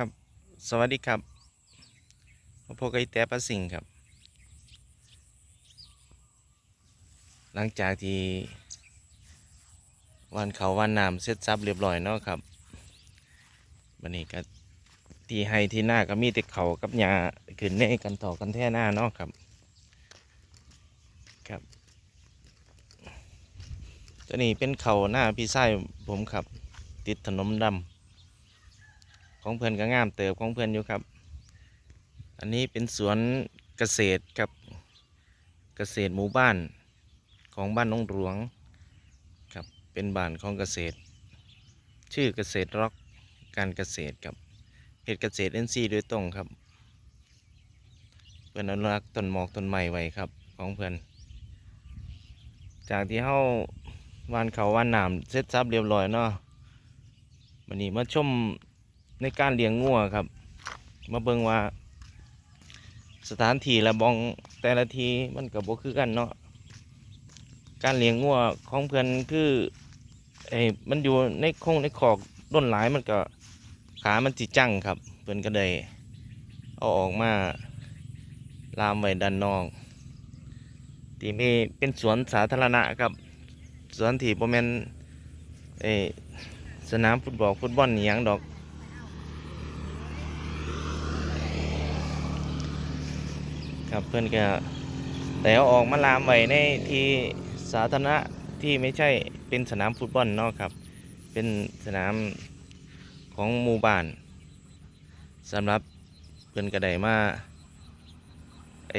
ครับ สวัสดีครับพบกับอีแต่ประสิงครับ หลังจากที่วันเขาวันน้ำเสร็จสับเรียบร้อยเนาะครับวันนี้ก็ที่ให้ที่หน้าก็มีแต่เขากับหญ้าขึ้นในกันต่อกันแท่หน้าเนาะครับ ครับ ตัวนี้เป็นเขาหน้าพี่ไส้ผมครับ ติดถนนดำ ของเพื่อนก็งามเติบของเพื่อนอยู่ครับ อันนี้เป็นสวนเกษตรครับเกษตรหมู่บ้านของบ้านน้องหลวงครับเป็นบ้านของเกษตร ชื่อเกษตรร็อกการเกษตรครับเหตุเกษตรเอ็นซีโดยตรงครับ เพื่อนอนุรักษ์ต้นหมอกต้นไม้ไว้ครับของเพื่อน จากที่เฮาวานเขาวานน้ำเสร็จสับเรียบร้อยเนาะวันนี้มาชม ในการเลี้ยงงัวครับ มาเบิ่งว่า สถานที่และบองแต่ละทีมันกับบ่คือกันเนาะการเลี้ยงงัวของเพื่อนคือไอ้มันอยู่ในคงในขอกด้นหลายมันก็ขามันจิจังครับ เพื่อนก็ได้เอาออกมาลามไว้ด้านนอกที่มีเป็นสวนสาธารณะครับสวนที่บ่แม่นเอสนามฟุตบอลฟุตบอลอหย่างดอก ครับเพื่อนก็แต่เอาออกมาลามไว้ในที่สาธารณะที่ไม่ใช่เป็นสนามฟุตบอลเนาะครับ เป็นสนามของหมู่บ้านสำหรับเพื่อนกระไดมาไอ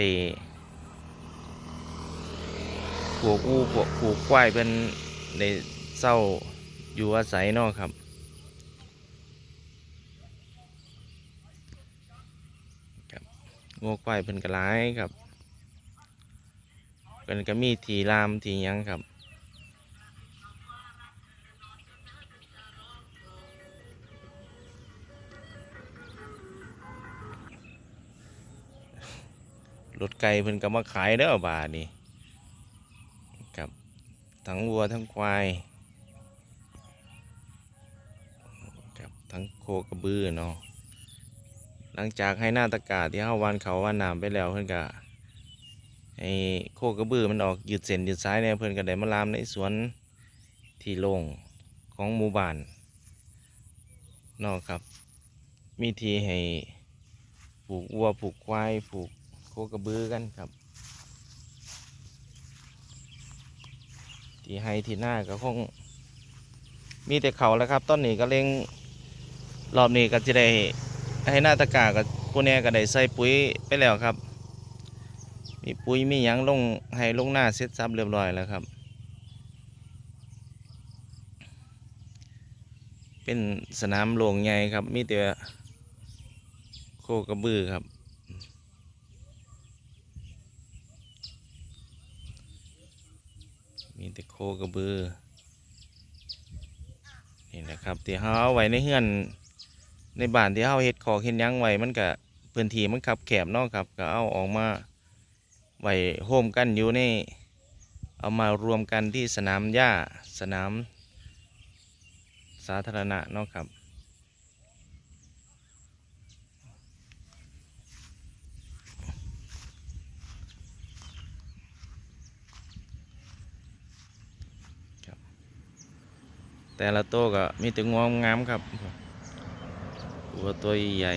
ผูกอูผูกผูกควายเพื่อนในเศร้าอยู่อาศัยนาะครับ งัวควายเพิ่นก็หลายครับเพิ่นก็มีทีรามทียังครับรถไก่เพิ่นก็มาขายเด้อบาทนี่ครับทั้งวัวทั้งควายครับทั้งโคกระบือเนาะ หลังจากให้หน้าตะกาที่เฮาวันเขาวันน้ำไปแล้วเพิ่อนก็ให้โคกระบือมันออกหยุดเส้นหยุดสายเนี่ยเพิ่อนก็ได้มาลามในสวนที่โล่งของหมู่บ้านนอกครับ มีทีให้ปลูกวัวปลูกควายปลูกโคกระบือกันครับ ที่ให้ที่หน้าก็คง มีแต่เขาแล้วครับ ต้นนี้ก็เล็งรอบนี้ก็จะได้ ให้หน้าตะกร้ากับผู้แน่ก็ได้ใส่ปุ๋ยไปแล้วครับ มีปุ๋ยมีหยังลงให้ลงหน้าเสร็จสับเรียบร้อยแล้วครับ เป็นสนามโลงใหญ่ครับ มีแต่โคกระบือครับมีแต่โคกระบือนี่นะครับที่เขาเอาไว้ในเฮือน ในบ้านที่เฮาเฮ็ดขอกเฮ็ดยังไว้มันก็พื้นที่มันคับแคบเนาะครับก็เอาออกมาไว้โฮมกันอยู่ในเอามารวมกันที่สนามหญ้าสนามสาธารณะเนาะครับ แต่ละโต๊ะก็มีแต่งวงามครับ วัวตัวใหญ่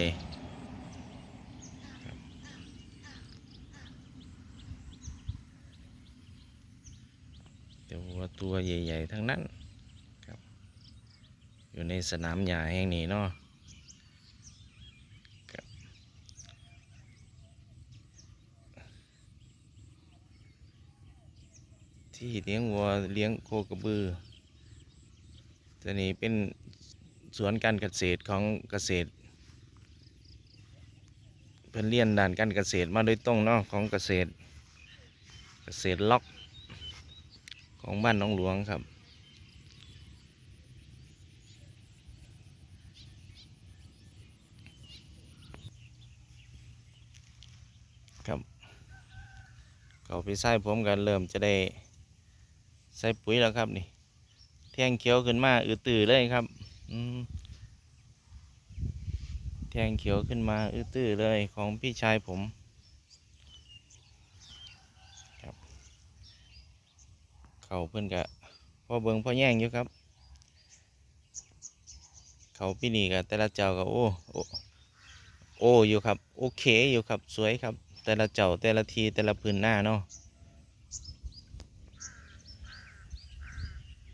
แต่วัวตัวใหญ่ๆ ทั้งนั้นครับ อยู่ในสนามหญ้าแห่งนี้เนาะที่เลี้ยงวัวเลี้ยงโคกระบือตัวนี้เป็น สวนการเกษตรของเกษตร เพิ่นเรียนด้านการเกษตรมาโดยตรงเนาะของเกษตร เกษตรล็อกของบ้านน้องหลวงครับครับเขาไปใส่ผมกันเริ่มจะได้ใส่ปุ๋ยแล้วครับนี่แท่งเขียวขึ้นมาอือตื่อเลยครับ แทงเขียวขึ้นมาอื้อตื้อเลยของพี่ชายผมครับเขาเพื่อนกะพ่อเบิงพ่อแย่งอยู่ครับ เขาพี่นี่กับแต่ละเจ้าก็โอ้โอ้โอ้อยู่ครับ โอเคอยู่ครับสวยครับ แต่ละเจ้าแต่ละทีแต่ละพื้นหน้าเนาะ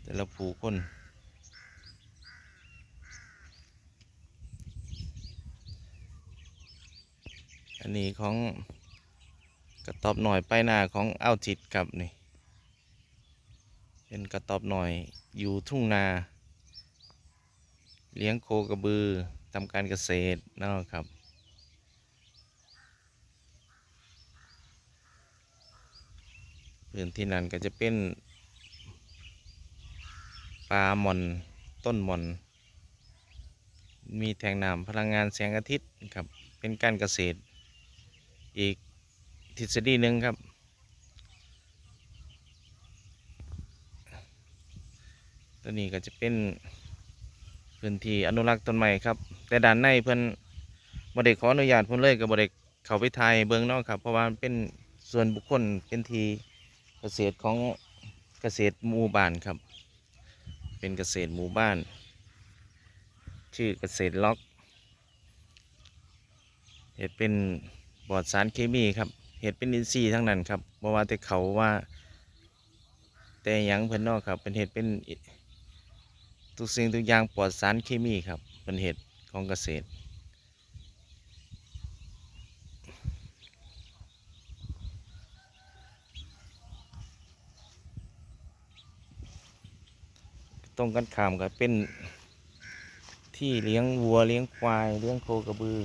แต่ละผูคน อันนี้ของกระตอบหน่อยไปหน้าของเอาจิตครับนี่ เป็นกระตอบหน่อยอยู่ทุ่งนา เลี้ยงโคกระบือทำการเกษตรนะครับพื้นที่นั้นก็จะเป็นปลาหม่อนต้นหม่อน มีแทงน้ำพลังงานแสงอาทิตย์ครับเป็นการเกษตร อีกทฤษฎีหนึ่งครับ ตัวนี้ก็จะเป็นพื้นที่อนุรักษ์ต้นไม้ครับ แต่ด้านในเพิ่อนบ่ได้ขออนุญาตเพิ่นเลยก็บ่ได้เขาไปถ่ายเบิ่งนาะครับ เพราะว่าเป็นส่วนบุคคลเป็นทีเกษตรของเกษตรหมู่บ้านครับ เป็นเกษตรหมู่บ้าน ชื่อเกษตรล็อกเห็ดเป็น ปลอดสารเคมีครับเห็ดเป็นอินทรีย์ทั้งนั้นครับบ่ว่าแต่เขาว่า แต่หยังเพิ่นนอกครับ เป็นเห็ดเป็นทุกสิ่งทุกอย่างปลอดสารเคมีครับ เป็นเห็ดของเกษตรตรงกันข้ามก็เป็นที่เลี้ยงวัวเลี้ยงควายเลี้ยงโคกระบือ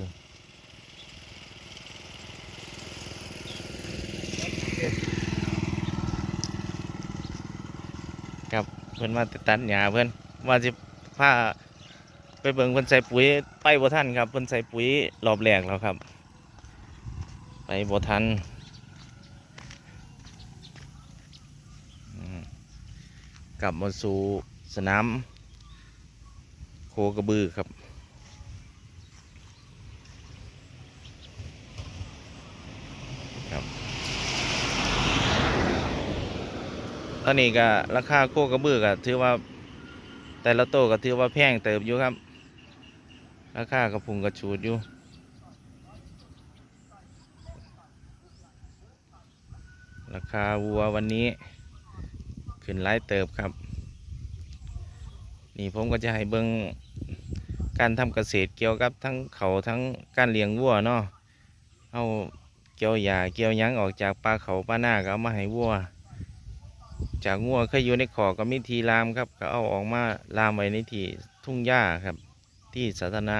ครับเพื่อนมาตัดหญ้าเพื่อนว่าจะพาไปเบิ่งเพื่อนใส่ปุ๋ยไปบ่ทันครับเพื่อนใส่ปุ๋ยรอบแรกแล้วครับ ไปบ่ทันกลับมาสู่สนามโคกระบือครับ ตอนนี้ก็ราคาโคกระบือก็ถือว่าแต่ละโตก็ถือว่าแพงเติบอยู่ครับ ราคากระพุงกระชูดอยู่ราคาวัววันนี้ ขึ้นหลายเติบครับ นี่ผมก็จะให้เบิ่งการทำเกษตรเกี่ยวกับทั้งเขาทั้งการเลี้ยงวัวเนาะเอาเกี่ยวหญ้าเกี่ยวยังออกจากปลาเขาปลาหน้าก็เอามาให้วัว จากงัวเคยอยู่ในขอก็มีทีลามครับ ก็เอาออกมาลามไว้ในที่ทุ่งหญ้าครับ ที่สาธารณะ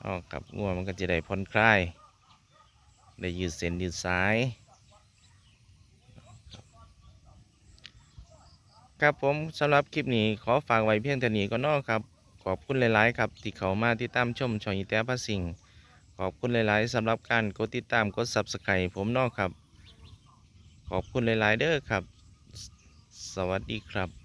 เอากับงัวมันก็จะได้ผ่อนคลายได้ยืดเส้นยืดสายครับผมสำหรับคลิปนี้ขอฝากไว้เพียงเท่านี้ก็นอกครับ ขอบคุณหลาย ๆ ครับ ที่เขามาติดตามชมช่องอีแต้พระสิงห์ขอบคุณหลาย ๆสำหรับการกดติดตามกด subscribe ผมนอกครับ ขอบคุณหลาย ๆ เด้อครับ สวัสดีครับ